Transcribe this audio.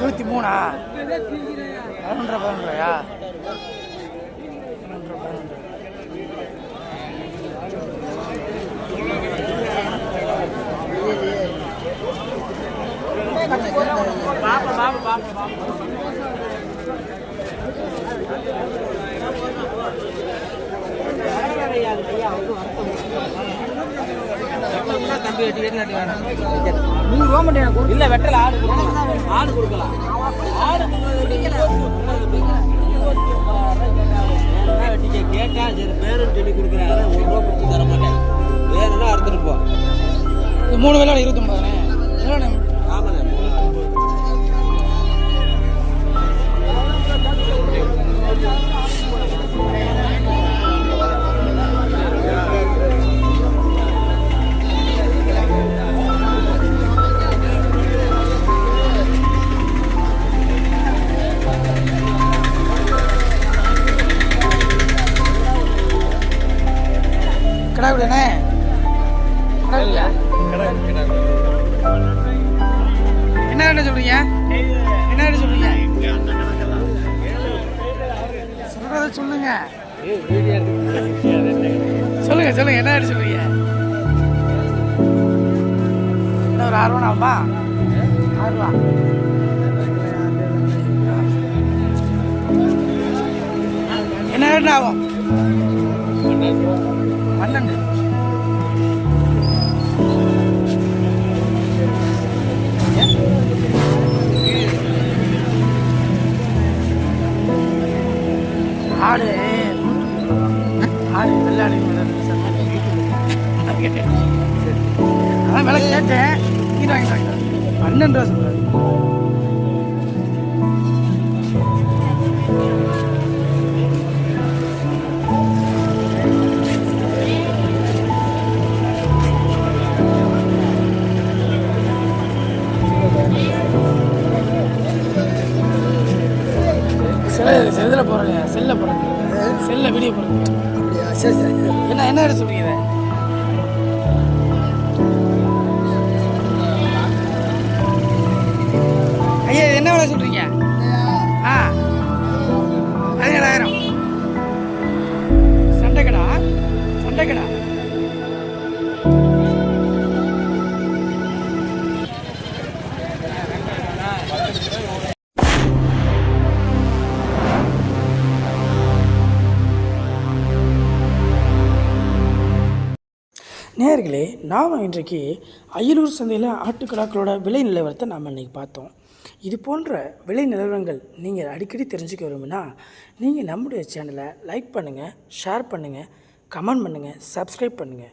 இருபத்தி மூணா? பதினொன்றரை பதினொன்றையா பதினொன்றரை பதினொன்றரை. இல்ல வெட்டல ஆடு. ஆடு கொடுக்கலாம். ஆடு கேட்டா சரி பேருன்னு சொல்லி கொடுக்குறாங்க ஒரு ரூபா கொடுத்து தர மாட்டேன் வேணும்னா அறுத்துட்டு போ. மூணு வேலை இருபத்தொம்பதுண்ணே கிடா விடுண்ணே என்ன என்ன சொல்றீங்க? என்ன என்ன சொல்றீங்க? சொல்றத சொல்லுங்க. சொல்லுங்க சொல்லுங்க என்ன ரேட்டு சொல்றீங்க? என்ன ஒரு ஆர்வம் ஆகுமா ஆர்வம். என்ன ஆகும்? ஆடு வெள்ளாடு அதான் விலை கேட்டேன். வாங்கிட்டு வாங்கிட்டு பன்னெண்டு ரூபா சொல்றாரு. செல்ல வீடியோ போடுறது அப்படியா? சரி சரி. என்ன என்ன ரேட்டு சொல்றீங்க நேர்களே நாம் இன்றைக்கு அயலூர் சந்தையில் ஆட்டுக்கடாக்களோட விலை நிலவரத்தை நாம் இன்றைக்கி பார்த்தோம். இது போன்ற விலை நிலவரங்கள் நீங்கள் அடிக்கடி தெரிஞ்சுக்க விரும்புனா நீங்கள் நம்முடைய சேனலை லைக் பண்ணுங்கள் ஷேர் பண்ணுங்கள் கமெண்ட் பண்ணுங்கள் சப்ஸ்கிரைப் பண்ணுங்கள்